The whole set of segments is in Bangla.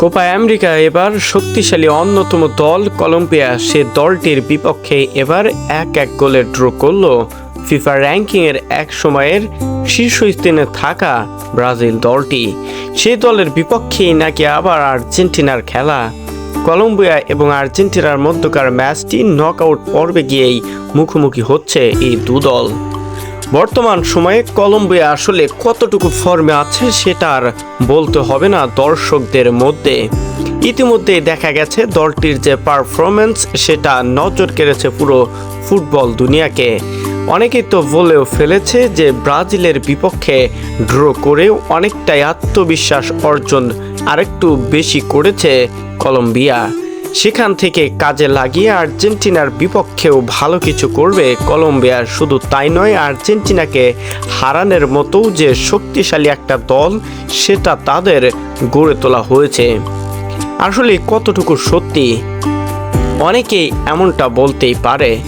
কোপা আমেরিকা এবার শক্তিশালী অন্যতম দল। কলম্বিয়া সে দলটির বিপক্ষে এবার এক এক গোলে ড্র করল। ফিফা র্যাঙ্কিংয়ের এক সময়ের শীর্ষস্থানে থাকা ব্রাজিল দলটি। সেই দলের বিপক্ষেই নাকি আবার আর্জেন্টিনার খেলা। কলম্বিয়া এবং আর্জেন্টিনার মধ্যকার ম্যাচটি নকআউট পর্বে গিয়েই মুখোমুখি হচ্ছে এই দু দল বর্তমান সময়ে কলম্বিয়া আসলে কতটুকু ফর্মে আছে সেটা আর বলতে হবে না দর্শকদের মধ্যে। ইতিমধ্যে দেখা গেছে দলটির যে পারফরমেন্স সেটা নজর কেড়েছে পুরো ফুটবল দুনিয়াকে। অনেকেই তো বলেও ফেলেছে যে ব্রাজিলের বিপক্ষে ড্র করেও অনেকটাই আত্মবিশ্বাস অর্জন আরেকটু বেশি করেছে কলম্বিয়া। সেখান থেকে কাজে লাগিয়ে আর্জেন্টিনার বিপক্ষেও ভালো কিছু করবে কলম্বিয়া। শুধু তাই নয়, আর্জেন্টিনাকে হারানোর মতো যে শক্তিশালী একটা দল, সেটা তাদের গড়ে তোলা হয়েছে। আসলে কতটুকু সত্যি? অনেকেই এমনটা বলতেই পারে।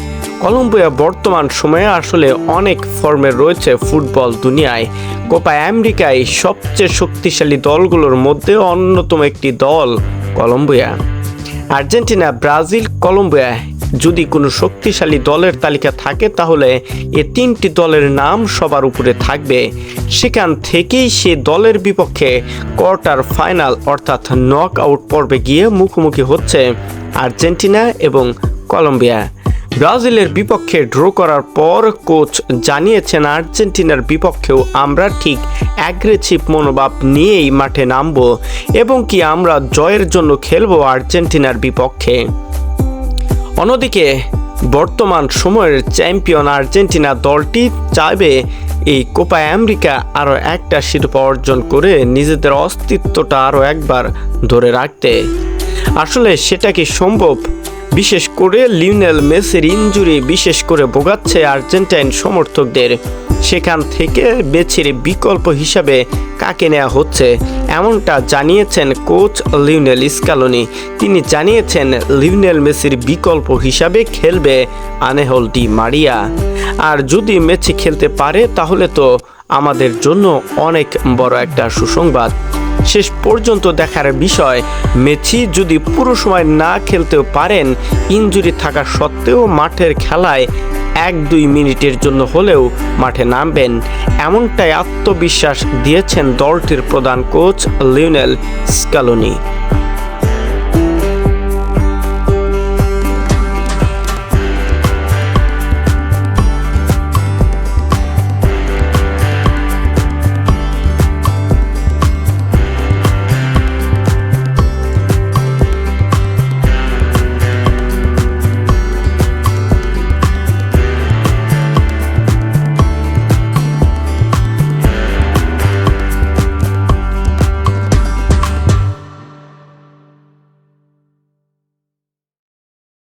কলম্বিয়া বর্তমান সময়ে আসলে অনেক ফর্মে রয়েছে ফুটবল দুনিয়ায়। কোপা আমেরিকায় সবচেয়ে শক্তিশালী দলগুলোর মধ্যে অন্যতম একটি দল কলম্বিয়া। আর্জেন্টিনা, ব্রাজিল, কলম্বিয়া যদি কোনো শক্তিশালী দলের তালিকা থাকে, তাহলে এ তিনটি দলের নাম সবার উপরে থাকবে। সেখান থেকেই সে দলের বিপক্ষে কোয়ার্টার ফাইনাল অর্থাৎ নক আউট পর্বে গিয়ে মুখোমুখি হচ্ছে আর্জেন্টিনা এবং কলম্বিয়া। ব্রাজিলের বিপক্ষে ড্র করার পর কোচ জানিয়েছেন, আর্জেন্টিনার বিপক্ষেও আমরা ঠিক অ্যাগ্রেসিভ মনোভাব নিয়েই মাঠে নামব এবং কি আমরা জয়ের জন্য খেলব আর্জেন্টিনার বিপক্ষে। অন্যদিকে, বর্তমান সময়ের চ্যাম্পিয়ন আর্জেন্টিনা দলটি চাইবে এই কোপা আমেরিকা আরও একটা শিরোপা অর্জন করে নিজেদের অস্তিত্বটা আরও একবার ধরে রাখতে। আসলে সেটা কি সম্ভব? বিশেষ করে লিওনেল মেসির ইঞ্জুরি বিশেষ করে ভোগাচ্ছে আর্জেন্টাইন সমর্থকদের। সেখান থেকে বেছের বিকল্প হিসাবে কাকে নেওয়া হচ্ছে? এমনটা জানিয়েছেন কোচ লিওনেল স্কালোনি। তিনি জানিয়েছেন লিউনেল মেসির বিকল্প হিসাবে খেলবে আনেহল ডি মারিয়া। আর যদি মেসি খেলতে পারে, তাহলে তো আমাদের জন্য অনেক বড় একটা সুসংবাদ। শেষ পর্যন্ত দেখার বিষয়, মেসি যদি পুরো সময় না খেলতেও পারেন ইঞ্জুরি থাকা সত্ত্বেও মাঠের খেলায় এক দুই মিনিটের জন্য হলেও মাঠে নামবেন। এমনটাই আত্মবিশ্বাস দিয়েছেন দলটির প্রধান কোচ লিওনেল স্কালোনি।